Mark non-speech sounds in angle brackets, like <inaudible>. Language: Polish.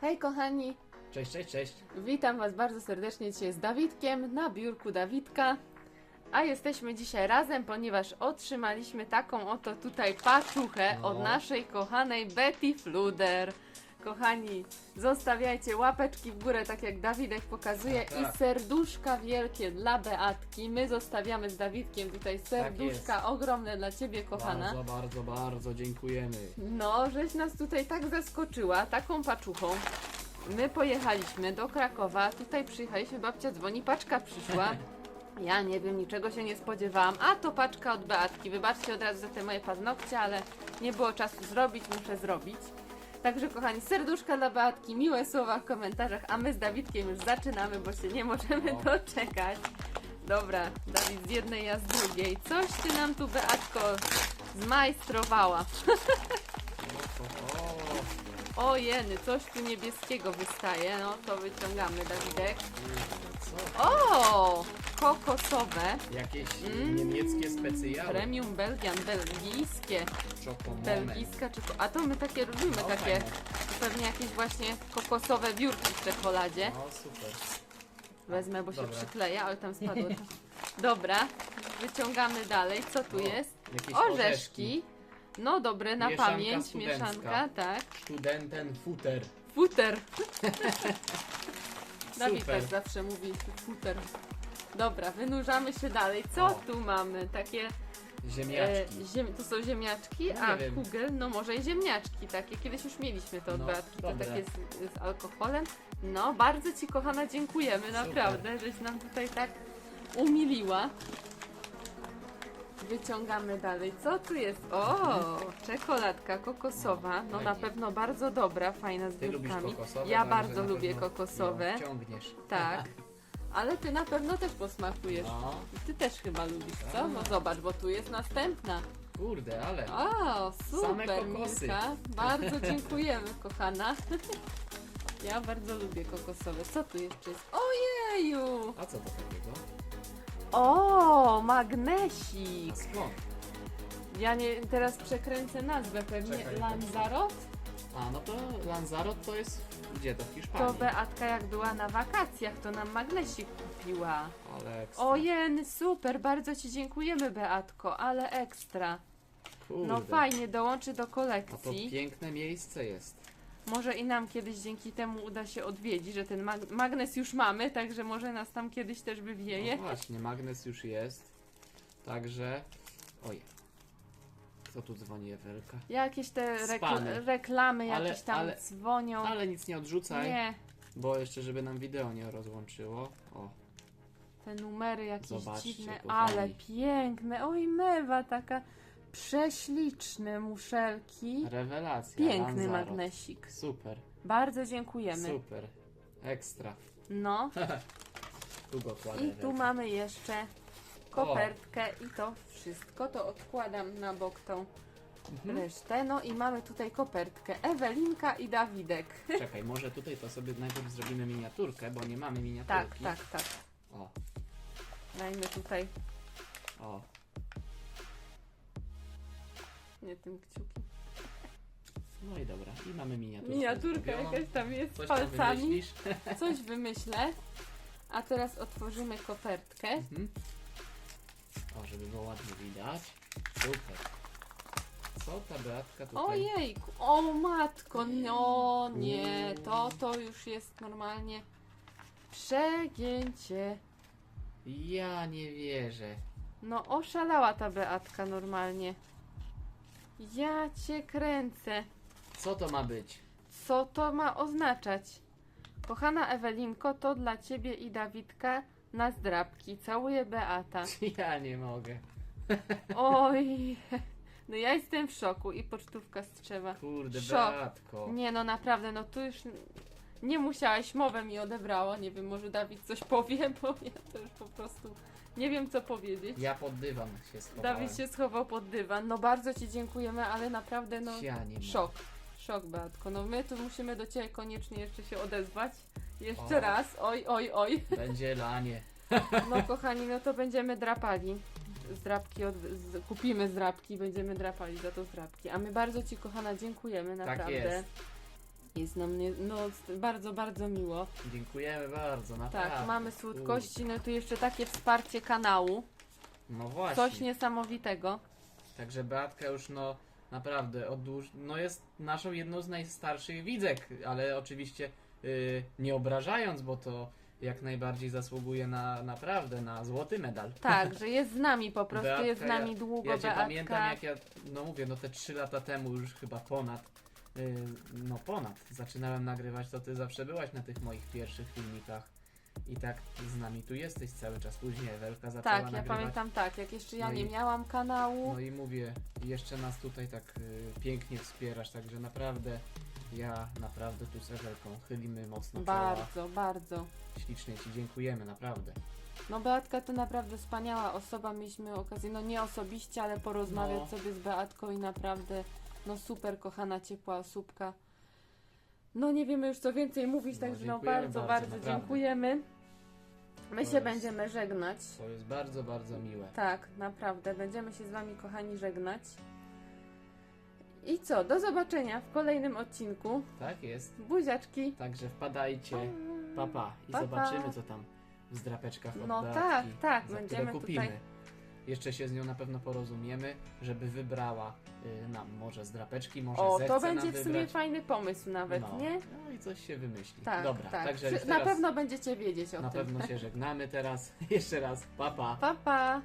Hej kochani, Cześć, cześć, cześć. witam Was bardzo serdecznie dzisiaj z Dawidkiem na biurku Dawidka. A jesteśmy dzisiaj razem, ponieważ otrzymaliśmy taką oto tutaj paczuchę No. od naszej kochanej Betty Fluder. Kochani, zostawiajcie łapeczki w górę, tak jak Dawidek pokazuje, Tak, tak. i serduszka wielkie dla Beatki. My zostawiamy z Dawidkiem tutaj serduszka ogromne dla Ciebie, kochana. Bardzo, bardzo, bardzo dziękujemy. No, żeś nas tutaj tak zaskoczyła, taką paczuchą. My pojechaliśmy do Krakowa, tutaj przyjechaliśmy, babcia dzwoni, paczka przyszła. <laughs> Ja nie wiem, niczego się nie spodziewałam. A to paczka od Beatki. Wybaczcie od razu za te moje paznokcie, ale nie było czasu zrobić, muszę zrobić. Także kochani, serduszka dla Beatki, miłe słowa w komentarzach, a my z Dawidkiem już zaczynamy, bo się nie możemy No. doczekać. Dobra, Dawid z jednej, ja z drugiej. Coś ty nam tu, Beatko, zmajstrowała. <laughs> O jeny, coś tu niebieskiego wystaje, no to wyciągamy Dawidek. Kokosowe, Jakieś Mm. niemieckie specjały. premium Belgian, belgijskie, belgijska czy A to my takie lubimy, No, takie fajne. pewnie jakieś właśnie kokosowe biurki w czekoladzie. O, super. Wezmę, bo się Dobra. przykleja, ale tam spadło. <laughs> Dobra, wyciągamy dalej. Co tu O, jest? jakieś Orzeszki. No dobre, na Mieszanka pamięć, studencka. mieszanka, tak. Studenten futer. Futer. <laughs> Dawid Super. tak zawsze mówi futer. Dobra, wynurzamy się dalej. Co O. tu mamy? Takie. Ziemniaczki. E, ziem, to są ziemniaczki? No A, wiem. kugel, no może i ziemniaczki takie. Kiedyś już mieliśmy od No, to dobre. takie z, z alkoholem. No, bardzo Ci kochana dziękujemy, naprawdę, żeś nam tutaj tak umiliła. Wyciągamy dalej. Co tu jest? O, czekoladka kokosowa. No na Fajnie. pewno bardzo dobra, fajna z Ty lubisz kokosowe? Ja bardzo że na lubię pewno kokosowe. ją Wciągniesz. Tak. <laughs> Ale ty na pewno też posmakujesz. No, I Ty też chyba lubisz, co? No zobacz, bo tu jest następna. kurde, ale. O, Same super, kokosy. Milka. Bardzo dziękujemy, kochana. <laughs> Ja bardzo lubię kokosowe. Co tu jeszcze jest? Ojeju! A co to takiego? O, magnesik! A skąd? Ja nie, teraz przekręcę nazwę pewnie. Czekaj, Lanzarote? A, no to Lanzarote to jest gdzie to? W To Hiszpanii. Beatka jak była na wakacjach, to nam magnesik kupiła. Ale ekstra. Ojen, super, bardzo Ci dziękujemy Beatko, ale ekstra. Kurde. No fajnie, dołączy do A to kolekcji. piękne miejsce jest. Może i nam kiedyś dzięki temu uda się odwiedzić, że ten mag magnes już mamy, także może nas tam kiedyś też wywieje. No właśnie, magnes już jest. Także. Oj. Tu dzwoni, Ewelka? Jakieś te rekl Spany. reklamy Ale- jakieś tam ale- dzwonią. Ale nic nie odrzucaj, Nie, bo jeszcze, żeby nam wideo nie rozłączyło. O, te numery jakieś Zobaczcie, dziwne, kochani. ale piękne. Oj, mewa taka prześliczne muszelki. rewelacja. Piękny Lanzarote. magnesik. Super, Bardzo dziękujemy. super. Ekstra. No. <laughs> Tu go kładę. I tu Ewelka. mamy jeszcze kopertkę i to wszystko. To odkładam na bok tą Mhm. resztę. No i mamy tutaj kopertkę. Ewelinka i Dawidek. Czekaj, może tutaj to sobie najpierw zrobimy miniaturkę, bo nie mamy Tak, miniaturki. tak, tak. O, Dajmy tutaj o. nie tym kciukiem. No i dobra, i mamy miniaturkę. Miniaturka zrobioną. jakaś tam jest z Coś tam palcami. wymyślisz? Coś wymyślę. A teraz otworzymy kopertkę. Mhm. O, żeby było ładnie widać. Super. Co ta Beatka tutaj? Ojejku, o matko, no nie, to to już jest normalnie przegięcie. Ja nie wierzę. No oszalała ta Beatka normalnie. Ja cię kręcę. Co to ma być? Co to ma oznaczać? Kochana Ewelinko, to dla ciebie i Dawidka na zdrabki. Całuję Beata. <laughs> Ja nie mogę. <laughs> Oj. No ja jestem w szoku i pocztówka strzewa. Kurde, Szok. Beatko. Nie no naprawdę, no tu już nie musiałeś, mowę mi odebrało. Nie wiem, może Dawid coś powie, <laughs> bo ja to już po prostu nie wiem co powiedzieć. Ja pod dywan się schowałem. Dawid się schował pod dywan. No bardzo Ci dziękujemy, ale naprawdę no Ja nie mogę. szok. Szok, Beatko. No my tu musimy do Ciebie koniecznie jeszcze się odezwać. Jeszcze O. raz. Oj, oj, oj. Będzie lanie. No kochani, no to będziemy drapali. Zdrabki od, z, kupimy zdrabki, będziemy drapali za to zdrabki. A my bardzo Ci kochana dziękujemy, naprawdę. Tak jest. Jest nam nie, no, bardzo, bardzo miło. Dziękujemy bardzo, naprawdę. Tak, mamy słodkości, no tu jeszcze takie wsparcie kanału. No właśnie. Coś niesamowitego. Także Beatka już no naprawdę od dłuż... no jest naszą jedną z najstarszych widzek, ale oczywiście nie obrażając, bo to jak najbardziej zasługuje na naprawdę na złoty medal. Tak, <laughs> że jest z nami po prostu, Beatka, jest z nami ja, długo, Ja cię Beatka. pamiętam jak ja, no mówię, no te 3 lata temu już chyba ponad, y, no ponad, zaczynałem nagrywać, to ty zawsze byłaś na tych moich pierwszych filmikach. I tak z nami tu jesteś cały czas. Później Ewelka zaczęła Tak, ja nagrywać. pamiętam tak, jak jeszcze ja No nie i- miałam kanału. No i mówię, jeszcze nas tutaj tak y, pięknie wspierasz, także naprawdę ja naprawdę tu z Ewelką chylimy mocno czoła. bardzo, bardzo. Ślicznie Ci dziękujemy, naprawdę. No Beatka to naprawdę wspaniała osoba, mieliśmy okazję, no nie osobiście, ale porozmawiać No. sobie z Beatką i naprawdę, no super kochana, ciepła osóbka. No nie wiemy już co więcej mówić, No, także no dziękujemy bardzo, bardzo, bardzo, naprawdę. dziękujemy. My To się jest- będziemy żegnać. To jest bardzo, bardzo miłe. Tak, naprawdę. Będziemy się z Wami, kochani, żegnać. I co? Do zobaczenia w kolejnym odcinku. Tak jest. Buziaczki. Także wpadajcie, papa i Pa, pa. zobaczymy co tam w zdrapeczkach od No Beatki, tak, tak, za które będziemy kupimy. tutaj- Jeszcze się z nią na pewno porozumiemy, żeby wybrała y, nam może zdrapeczki, może O, zechce to będzie nam w sumie wybrać. fajny pomysł nawet, no. nie? No i coś się wymyśli. Tak, Dobra, tak. także Przy- już Na teraz pewno będziecie wiedzieć o na tym. pewno się żegnamy teraz. <laughs> Jeszcze raz, papa. Pa, pa.